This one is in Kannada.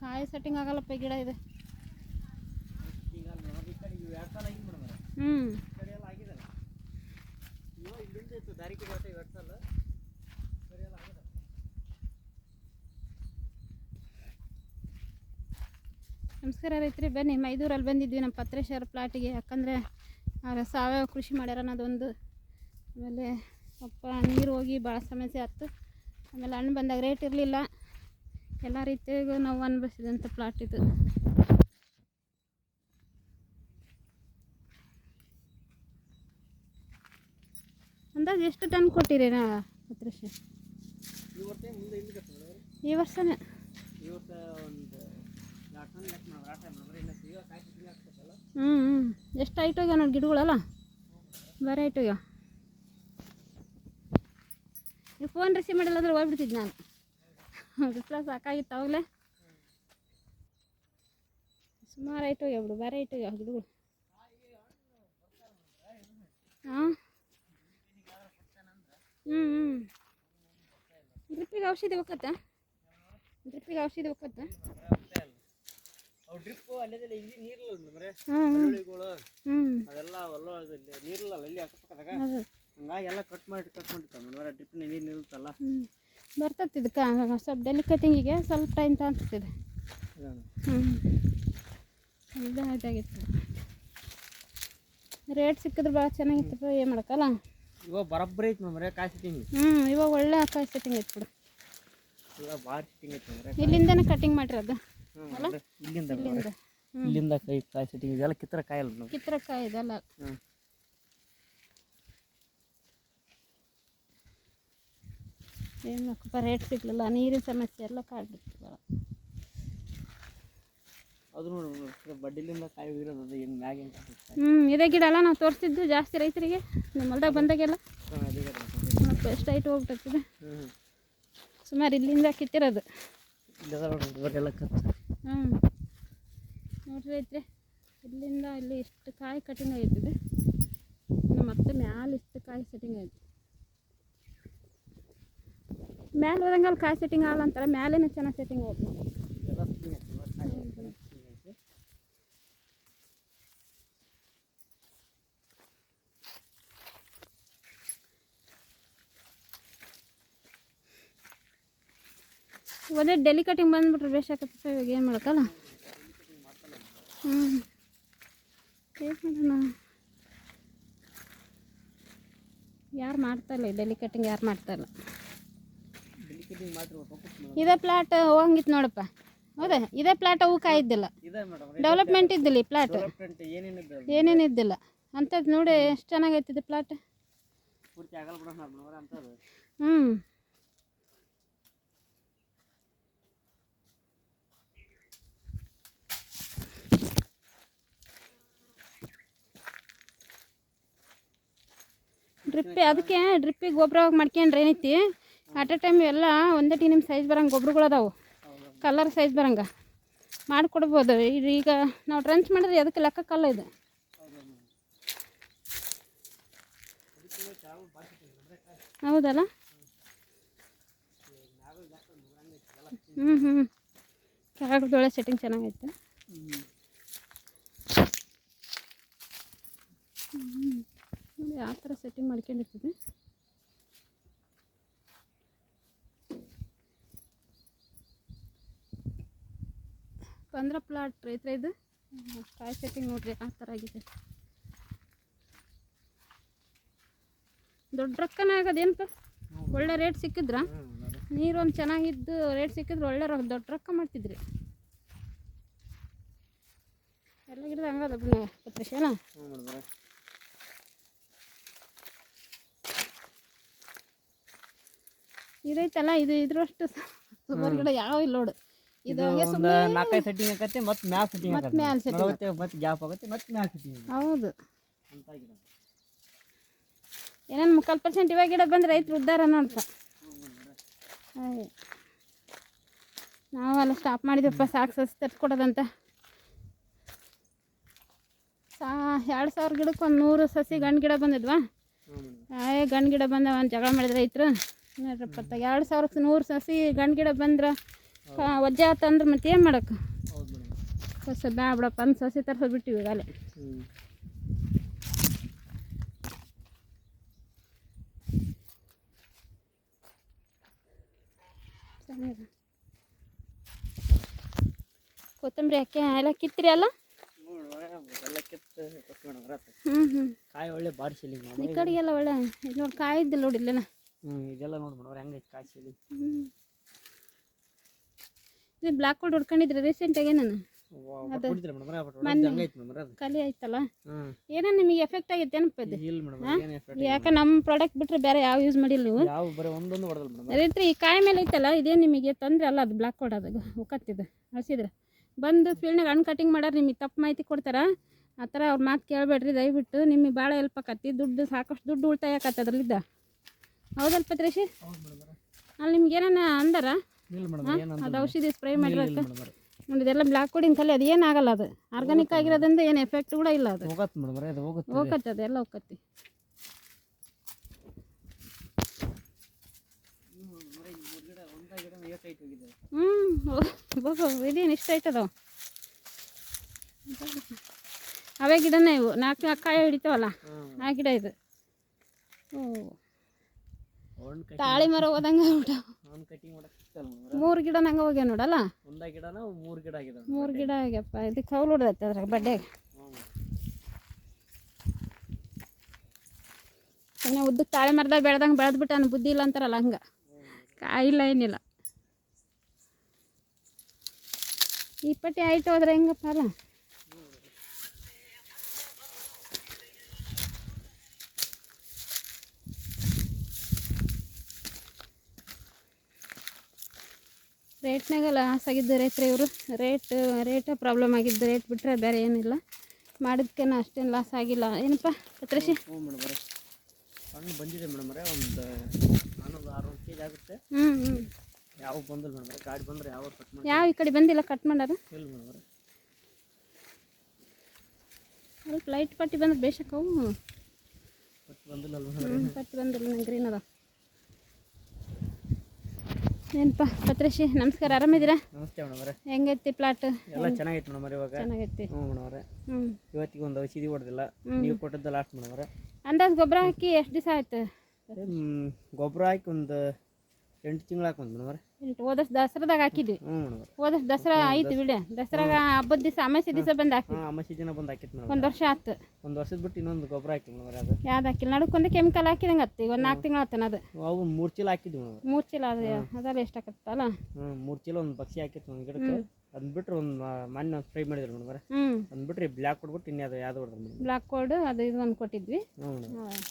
ಕಾಯಿ ಸೆಟ್ಟಿಂಗ್ ಆಗಲ್ಲಪ್ಪ ಗಿಡ ಇದೆ. ಹ್ಞೂ ನಮಸ್ಕಾರ ರೈತರಿ, ಬನ್ನಿ. ಮೈದೂರಲ್ಲಿ ಬಂದಿದ್ವಿ ನಮ್ಮ ಪತ್ರೇಶ್ವರ ಪ್ಲಾಟಿಗೆ ಯಾಕಂದರೆ ಅವ್ರ ಸಾವಯವ ಕೃಷಿ ಮಾಡ್ಯಾರ ಅನ್ನೋದೊಂದು. ಆಮೇಲೆ ಸ್ವಲ್ಪ ನೀರು ಹೋಗಿ ಭಾಳ ಸಮಸ್ಯೆ ಆಯ್ತು. ಆಮೇಲೆ ಹಣ್ಣು ಬಂದಾಗ ರೇಟ್ ಇರಲಿಲ್ಲ. ಎಲ್ಲ ರೀತಿಯಾಗೂ ನಾವು ಅನುಭವಿಸಿದಂಥ ಪ್ಲಾಟ್ ಇದು. ಅಂದಾಜು ಎಷ್ಟು ಟನ್ ಕೊಟ್ಟಿರಿ ನಾ ಈ ವರ್ಷನೇ. ಹ್ಞೂ ಹ್ಞೂ ಎಷ್ಟು ಐಟ್ ಹೋಗ್ಯಾವ ನೋಡಿ ಗಿಡಗಳಲ್ಲ? ಬರೀ ಐಟ್ ಹೋಗ್ಯಾವ ನೀವು ಫೋನ್ ರಿಸೀವ್ ಮಾಡಿಲ್ಲ ಅಂದ್ರೆ ಹೋಗ್ಬಿಡ್ತಿದ್ದೆ ನಾನು. ಬಿಸ್ಲ ಸಾಕಾಗಿತ್ತು ಅವಾಗಲೇ ಸುಮಾರು ಆಯ್ತು ಬಿಡು ಬೇರೆ ಆಯ್ತು ಹೋಗ್ಯಾವ ಗಿಡಗಳು ಹಾಂ ಹ್ಞೂ ಹ್ಞೂ ಡ್ರಿಪ್ಪಿಗೆ ಔಷಧಿ ಹೋಗತ್ತ ಡ್ರಿಪ್ಪಿಗೆ ಔಷಧಿ ಹೋಗತ್ತ ಅದೆಲ್ಲ ಇಲ್ಲಿ ನೀರಿಲ್ಲ ಅಲ್ಲಿ ಅದು ಹಂಗಾಗಿ ಎಲ್ಲ ಕಟ್ ಮಾಡಿ ಕಟ್ ಮಾಡಿರ್ತಾವೆ ಡ್ರಿಪ್ ನೀರು ನಿಲ್ತಲ್ಲ ಹ್ಞೂ ಬರ್ತೈತೆ ಇದಕ್ಕೆ ಸ್ವಲ್ಪ ಡೆಲಿಕಟಿಂಗಿಗೆ ಸ್ವಲ್ಪ ಟೈಮ್ ತಾಂತಿದೆ ಹ್ಞೂ ಇದು ಅದಾಗಿತ್ತು ರೇಟ್ ಸಿಕ್ಕಿದ್ರೆ ಭಾಳ ಚೆನ್ನಾಗಿತ್ತು ಏನು ಮಾಡೋಕ್ಕಲ್ಲ. ಇವಾಗ ಬರಬ್ಬರಿ ಐತೆ ಮೇಡಮ್ರೆ ಕಾಯಿ ಸಿಟ್ಟಿಂಗ್ ಹ್ಞೂ ಇವಾಗ ಒಳ್ಳೆ ಆಕಾಶ ಸೆಟ್ಟಿಂಗ್ ಐತೆ ಬಿಡು. ಇವಾಗ ಭಾಳ ಸಿಟ್ಟಿಂಗ್ ಐತಿ ಮೇಡಮ್ರೆ ಇಲ್ಲಿಂದನೇ ಕಟಿಂಗ್ ಮಾಡಿರೋದು ಅದು. ಇಲ್ಲಿಂದ ಇಲ್ಲಿಂದ. ಇಲ್ಲಿಂದ ಕೈ ಕಾಯಿ ಸಿಟ್ಟಿಂಗ್ ಇದೆಲ್ಲ ಕಿತ್ತರ ಕಾಯಿ ಅಲ್ಲ ಕಿತ್ತರ ಕಿತ್ರಕಾಯಿ ಇದೆಲ್ಲ. ಹ್ಞೂ ಏನು ಮಾಡಕ್ಕಪ್ಪ ರೇಟ್ ಸಿಗ್ಲಿಲ್ಲ ನೀರಿನ ಸಮಸ್ಯೆ ಎಲ್ಲ ಕಾಡ್ಬಿಟ್ಟು ಭಾಳ ಅದು ನೋಡಿ ಬಡ್ಡಿಲಿಂದ ಕಾಯಿ ಇರೋದು ಅದು ಏನು ಮ್ಯಾಗ ಹ್ಞೂ ಇದೇ ಗಿಡ ಎಲ್ಲ ನಾವು ತೋರಿಸಿದ್ದು ಜಾಸ್ತಿ ರೈತರಿಗೆ ನಿಮ್ಮ ಹೊಲ್ದಾಗ ಬಂದಾಗೆಲ್ಲ. ಎಷ್ಟು ಐಟ್ ಹೋಗ್ಬಿಟ್ಟಿದೆ ಸುಮಾರು ಇಲ್ಲಿಂದ ಕಿತ್ತಿರೋದು. ಹ್ಞೂ ನೋಡ್ರಿ ಐತ್ರಿ ಇಲ್ಲಿಂದ ಇಲ್ಲಿ ಇಷ್ಟು ಕಾಯಿ ಕಟಿಂಗ್ ಆಯ್ತದೆ. ನಮ್ಮ ಮತ್ತೆ ಮ್ಯಾಲೆ ಇಷ್ಟು ಕಾಯಿ ಸೆಟ್ಟಿಂಗ್ ಆಯ್ತು. ಮ್ಯಾಲೆ ಹೋದಂಗೆ ಅಲ್ಲಿ ಕಾಯಿ ಸೆಟ್ಟಿಂಗ್ ಆಗಲ್ಲ ಅಂತಾರೆ, ಮ್ಯಾಲೇನೆ ಚೆನ್ನಾಗಿ ಸೆಟ್ಟಿಂಗ್ ಆಯ್ತು. ಒಂದೇ ಡೆಲಿ ಕಟಿಂಗ್ ಬಂದ್ಬಿಟ್ರೆ ಬೇಷ್ ಆಗತ್ತೆ ಇವಾಗ ಏನು ಮಾಡೋಕ್ಕಲ್ಲ? ಹ್ಞೂ ಯಾರು ಮಾಡ್ತಾ ಇಲ್ಲ ಡೆಲಿ ಕಟಿಂಗ್ ಯಾರು ಮಾಡಿರ್ಬೇಕು ಮೇಡಮ್ ಇದೇ ಪ್ಲಾಟ್ ಹೋಗಂಗಿತ್ತು ನೋಡಪ್ಪ. ಹೌದಾ? ಇದೇ ಪ್ಲಾಟ್ ಅವು ಕಾಯಿದ್ದಿಲ್ಲ ಡೆವಲಪ್ಮೆಂಟ್ ಇದ್ದಿಲ್ಲ ಈ ಪ್ಲಾಟ್ ಡೆವಲಪ್ಮೆಂಟ್ ಏನೇನಿದೆ ಏನೇನು ಇದ್ದಿಲ್ಲ. ಅಂಥದ್ದು ನೋಡಿ ಎಷ್ಟು ಚೆನ್ನಾಗೈತಿ ಇದು ಪ್ಲಾಟ್ ಹ್ಞೂ ಡ್ರಿಪ್ಪಿ ಅದಕ್ಕೆ ಡ್ರಿಪ್ಪಿಗೆ ಗೊಬ್ಬರ ಮಾಡ್ಕೊಂಡ್ರೆ ಏನೈತಿ ಅಟ್ ಎ ಟೈಮ್ ಎಲ್ಲ ಒಂದೇ ಟಿ ನಿಮ್ಮ ಸೈಜ್ ಬರಂಗೆ ಗೊಬ್ಬರಗಳು ಅದಾವು. ಕಲರ್ ಸೈಜ್ ಬರಂಗೆ. ಮಾಡಿಕೊಡ್ಬೋದು. ಈಗ ನಾವು ಟ್ರಂಚ್ ಮಾಡಿದ್ರೆ ಅದಕ್ಕೆ ಕಲ್ಲ ಇದೆ. ಹೌದಲ್ಲ? ಹ್ಞೂ ಹ್ಞೂ ಕೆಳಗಡೆ ಸೆಟ್ಟಿಂಗ್ ಚೆನ್ನಾಗೈತೆ. ಯಾವ ಥರ ಸೆಟ್ಟಿಂಗ್ ಮಾಡ್ಕೊಂಡಿರ್ತದೆ ಪಂದ್ರ ಪ್ಲಾಟ್ ರೈತರ ಇದು? ಕಾಯಿ ಸೆಟ್ಟಿಂಗ್ ನೋಡ್ರಿ, ಆ ಥರ ಆಗಿದೆ. ದೊಡ್ಡ ರೊಕ್ಕನೇ ಆಗೋದೇನಪ್ಪ ಒಳ್ಳೆ ರೇಟ್ ಸಿಕ್ಕಿದ್ರ? ನೀರು ಒಂದು ಚೆನ್ನಾಗಿದ್ದು ರೇಟ್ ಸಿಕ್ಕಿದ್ರೆ ಒಳ್ಳೆ ರೊಕ್ಕ ದೊಡ್ಡ ರೊಕ್ಕ ಮಾಡ್ತಿದ್ರಿ. ಎಲ್ಲ ಗಿಡದ ಹಂಗದ ಇದೈತಲ್ಲ ಇದು ಇದ್ರಷ್ಟು ಸುಮಾರು ಗಿಡ ಯಾವ ಇಲ್ಲ ನೋಡು. ಇದು ಒಂದು ನಾಲ್ಕೈದು ಸೆಟ್ಟಿಂಗ್ ಆಕತ್ತೆ ಮತ್ತೆ ಮ್ಯಾಲ್ ಸೆಟ್ಟಿಂಗ್ ಮತ್ತೆ ಮ್ಯಾಲ್ setting ಆಗುತ್ತೆ. ಮತ್ತೆ ಗ್ಯಾಪ್ ಆಗುತ್ತೆ ಮತ್ತೆ ಮ್ಯಾಲ್ ಸೆಟ್ಟಿಂಗ್ ಹೌದು. ಅಂತ ಏನೇನು ಮುಕ್ಕಾಲು ಪರ್ಸೆಂಟ್ ಇವಾಗ ಗಿಡ ಬಂದ್ರೆ ರೈತರು ಉದ್ಧಾರ ನೋಡ್ಪ. ಹಾಗೆ. ನಾವೆಲ್ಲ ಸ್ಟಾಪ್ ಮಾಡಿದ್ವಪ್ಪ ಸಾಕು ಸಸಿ ತರ್ಸ್ಕೊಡೋದಂತ. ಸಾ ಎರಡು ಸಾವಿರ ಗಿಡಕ್ಕೆ ಒಂದು ನೂರು ಸಸಿ ಗಂಡು ಗಿಡ ಬಂದಿದ್ವಾ? ಏ ಗಂಡು ಗಿಡ ಬಂದ ಒಂದು ಜಗಳ ಮಾಡಿದ ರೈತರು. ನೋಡ್ರಪ್ಪ ಎರಡು ಸಾವಿರಕ್ಕೆ ನೂರು ಸಸಿ ಗಂಡು ಗಿಡ ಬಂದ್ರೆ ವಜ್ಜೆ ಆತಂದ್ರೆ ಮತ್ತೆ ಏನು ಮಾಡೋಕೆ ಹೌದು ಮೇಡಮ್ ಹೊಸ ಬ್ಯಾ ಬಿಡಪ್ಪ ಅಂತ ಸಸಿ ತರ್ಸೋದು ಬಿಟ್ಟಿವಿ ಈಗಾಗಲೇ ಕೊತ್ತಂಬರಿ ಹಾಕಿ ಎಲ್ಲ ಕಿತ್ತಿರಿ ಅಲ್ಲ ಹ್ಞೂ ಹ್ಞೂ ಕಾಯಿ ಒಳ್ಳೆ ಬಾರಿಸಿಲಿ ಈ ಮೇಡಮ್ ಕಡೆಗೆಲ್ಲ ಒಳ್ಳೆ ಇದು ನೋಡಿ ಕಾಯಿ ಇದ್ದಿಲ್ಲ ನೋಡಿ ಇಲ್ಲೇನ ಹ್ಞೂ ಇದೆಲ್ಲ ನೋಡಿ ಮೇಡಮ್ ಹೆಂಗೈತೆ ಕಾಯಿ ಹ್ಞೂ ಇದು ಬ್ಲ್ಯಾಕ್ ಬೋರ್ಡ್ ರೀಸೆಂಟ್ ರೀಸೆಂಟಾಗಿ ನಾನು ಖಾಲಿ ಆಯ್ತಲ್ಲ? ಏನೋ ನಿಮಗೆ ಎಫೆಕ್ಟ್ ಆಗೈತೆ ಎಫೆಕ್ಟ್ ಯಾಕೆ ನಮ್ಮ ಪ್ರಾಡಕ್ಟ್ ಬಿಟ್ಟರೆ ಬೇರೆ ಯಾವ ಯೂಸ್ ಮಾಡಿಲ್ಲ ನೀವು? ರೈತ್ರಿ ಈ ಕಾಯಿ ಮೇಲೆ ಐತಲ್ಲ ಇದೇ ನಿಮಗೆ ತೊಂದರೆ ಅಲ್ಲ ಅದು ಬ್ಲಾಕ್ ಕೋಡ್ ಅದು? ಒಕ್ಕತ್ತಿದ್ದು ಹಸಿದ್ರೆ ಬಂದು ಫೀಲ್ಡ್ನಾಗ ಹಣ್ಣು ಕಟಿಂಗ್ ಮಾಡೋರು ನಿಮಗೆ ತಪ್ಪು ಮಾಹಿತಿ ಕೊಡ್ತಾರ? ಆ ಥರ ಅವ್ರ ಮಾತು ಕೇಳಬೇಡ್ರಿ ದಯವಿಟ್ಟು ನಿಮಗೆ ಭಾಳ ಹೆಲ್ಪ್ ಆಕತ್ತಿ ದುಡ್ಡು ಸಾಕಷ್ಟು ದುಡ್ಡು ಉಳಿತಾಯ ಆಕತ್ತೆ ಅದ್ರಲ್ಲಿದ್ದ. ಹೌದಲ್ಪತ್ರಿ ಪತ್ರೇಶಿ ಮೇಡಮ್ ಅಲ್ಲಿ ನಿಮ್ಗೆ ಏನಾನ ಅಂದಾರ? ಅದು ಔಷಧಿ ಸ್ಪ್ರೇ ಮಾಡಿರಕ್ಕೆ? ನೋಡಿ ಇದೆಲ್ಲ ಬ್ಲ್ಯಾಕ್ ಬೋರ್ಡಿನ ಕಲೆ ಅದು ಏನಾಗಲ್ಲ ಅದು. ಆರ್ಗಾನಿಕ್ ಆಗಿರೋದ್ರಿಂದ ಏನು ಎಫೆಕ್ಟ್ ಕೂಡ ಇಲ್ಲ ಅದು. ಹೋಗತ್ತೆ ಮೇಡಮ್ ಅದು ಹೋಗುತ್ತೆ ಹೋಗತ್ತೆ ಅದೆಲ್ಲ ಹೋಗತ್ತೆ. ಹ್ಞೂ ಇದೇನು ಇಷ್ಟ ಆಯ್ತದ ಅವೇ ಗಿಡನೇ ಇವು ನಾಲ್ಕು ಕಾಯಿ ಹಿಡಿತಾವಲ್ಲ ಹ್ಞೂ ಆ ಗಿಡ ಇದು. ಕೈ ತಾಳಿ ಮರ ಹೋದಂಗೆ ಆಗ್ಬಿಟ್ಟ ಮೂರು ಗಿಡ ನಂಗೆ ಹೋಗ್ಯಾವ ನೋಡಲ್ಲ? ಒಂದ ಗಿಡನ ಮೂರು ಗಿಡ ಆಗಿದೆ ಮೂರು ಗಿಡ ಆಗ್ಯಪ್ಪ ಇದು ಕೌಲು ಹೊಡ್ದೈತೆ ಅದ್ರಾಗ ಬಡ್ಡೆಗೆ ಸುಮ್ಮನೆ ಉದ್ದಕ್ಕೆ ತಾಳೆ ಮರದಾಗ ಬೆಳ್ದಂಗೆ ಬೆಳೆದ್ಬಿಟ್ಟಾನ ಬುದ್ಧಿ ಇಲ್ಲ ಅಂತಾರಲ್ಲ ಹಂಗೆ. ಕಾಯಿಲ್ಲ ಏನಿಲ್ಲ. ಈ ಪಟ್ಟಿ ಆಯ್ತು ಹೋದ್ರೆ ಹೆಂಗಪ್ಪ ಅಲ್ಲ? ರೇಟ್ನಾಗ ಲಾಸ್ ಆಗಿದ್ದು ರೈತರು ಇವರು. ರೇಟ್ ರೇಟ ಪ್ರಾಬ್ಲಮ್ ಆಗಿದ್ದು ರೇಟ್ ಬಿಟ್ಟರೆ ಬೇರೆ ಏನಿಲ್ಲ. ಮಾಡಿದ್ಕೇನು ಅಷ್ಟೇನು ಲಾಸ್ ಆಗಿಲ್ಲ. ಏನಪ್ಪ ಪತ್ರೇಶಿ? ಹಣ್ಣು ಬಂದಿದೆ ಮೇಡಮ್ ಬರೇ ಒಂದು ನಾನೊಂದು ಆರು ಕೆ ಜಿ ಆಗುತ್ತೆ. ಹ್ಞೂ ಹ್ಞೂ ಯಾವ ಬಂದಿಲ್ಲ ಮೇಡಮ್ ಗಾಡಿ ಬಂದರೆ ಯಾವ ಕಟ್ ಮಾಡಿ ಯಾವ ಈ ಕಡೆ ಬಂದಿಲ್ಲ ಕಟ್ ಮಾಡಾರ ಇಲ್ಲ ಮೇಡಮ್ ಬರೀ ಸ್ವಲ್ಪ ಲೈಟ್ ಪಟ್ಟಿ ಬಂದ್ರೆ ಬೇಷಕ್ಕವು. ಕಟ್ ಬಂದಿಲ್ಲ ಪಟ್ಟಿ ಬಂದಿಲ್ಲ ನಂಗೆ ಗ್ರೀನ್ ಅದ ಏನಪ್ಪ ಪತ್ರೇಶಿ ನಮಸ್ಕಾರ. ಆರಾಮಿದ್ದೀರಾ? ನಮಸ್ತೆ ಮೇಡಮ್ ಹೆಂಗೈತಿ ಪ್ಲಾಟ್ ಎಲ್ಲ ಚೆನ್ನಾಗೈತೆ ಮೇಡಮ್ ಇವಾಗ. ಚೆನ್ನಾಗೈತಿ. ಹ್ಞೂ ಮೇಡಮ್ ಹ್ಞೂ ಇವತ್ತಿಗೆ ಒಂದು ಔಷಧಿ ಹೊಡೆದಿಲ್ಲ. ನೀವು ಕೊಟ್ಟದ್ದು ಲಾಸ್ಟ್ ಮೇಡಮ್ ಅಂದಾಜು ಗೊಬ್ಬರ ಹಾಕಿ ಎಷ್ಟು ದಿವಸ ಆಯ್ತು? ಗೊಬ್ಬರ ಹಾಕಿ ಒಂದು ಎಂಟು ತಿಂಗಳು ಹಾಕೊಂಡ್ ಮೇಡಮ್ ಎಂಟು ಹೋದಷ್ಟು ದಸರಾದಾಗ ಹಾಕಿದ್ವಿ. ಹ್ಞೂ ಮೇಡಮ್ ಹೋದಷ್ಟು ದಸರಾ ಆಯ್ತು ಬಿಡ ದಸರಾಗ ಹಬ್ಬದ ದಿವಸ ಅಮಾಸೆ ದಿವಸ ಬಂದು ಹಾಕಿ ಹಾಂ ಅಮಾಸಿ ದಿನ ಬಂದು ಹಾಕಿತ್ತು ಮೇಡಮ್ ಒಂದು ವರ್ಷ ಆಯ್ತು ಒಂದು ವರ್ಷದ ಬಿಟ್ಟು ಇನ್ನೊಂದು ಗೊಬ್ಬರ ಹಾಕಿ ಮೇಡಮ್ ಅದು ಯಾವ್ದು ಹಾಕಿಲ್ಲ? ನಡುಕೊಂದು ಕೆಮಿಕಲ್ ಹಾಕಿದಂಗೆ ಈಗ ಒಂದು ನಾಲ್ಕು ತಿಂಗಳು ಆತನ ಅದು. ಅವು ಮೂರು ಚೀಲ ಹಾಕಿದ್ವಿ ಮೇಡಮ್ ಮೂರು ಚೀಲ ಅದು. ಅದೆಲ್ಲ ಎಷ್ಟಾಗತ್ತಲ್ಲ ಹ್ಞೂ ಮೂರು ಚೀಲ ಒಂದು ಬಕ್ಷಿ ಹಾಕಿತ್ತು ಒಂದು ಗಿಡಕ್ಕೆ. ಅದನ್ನ ಬಿಟ್ರೆ ಒಂದು ಮೊನ್ನೆ ಒಂದು ಫ್ರೈ ಮಾಡಿದ್ರು ಮೇಡಮ್ ಹ್ಞೂ ಅದನ್ನ ಬಿಟ್ರೆ ಬ್ಲ್ಯಾಕ್ ಕೊಟ್ಬಿಟ್ಟು ಇನ್ಯಾವುದು ಯಾವ್ದು ಹೊಡೆದ್ರು ಮೇಡಮ್ ಬ್ಲಾಕ್ ಕೋಡ್ ಅದು ಇದು ಒಂದು ಕೊಟ್ಟಿದ್ವಿ. ಹ್ಞೂ ಮೇಡಮ್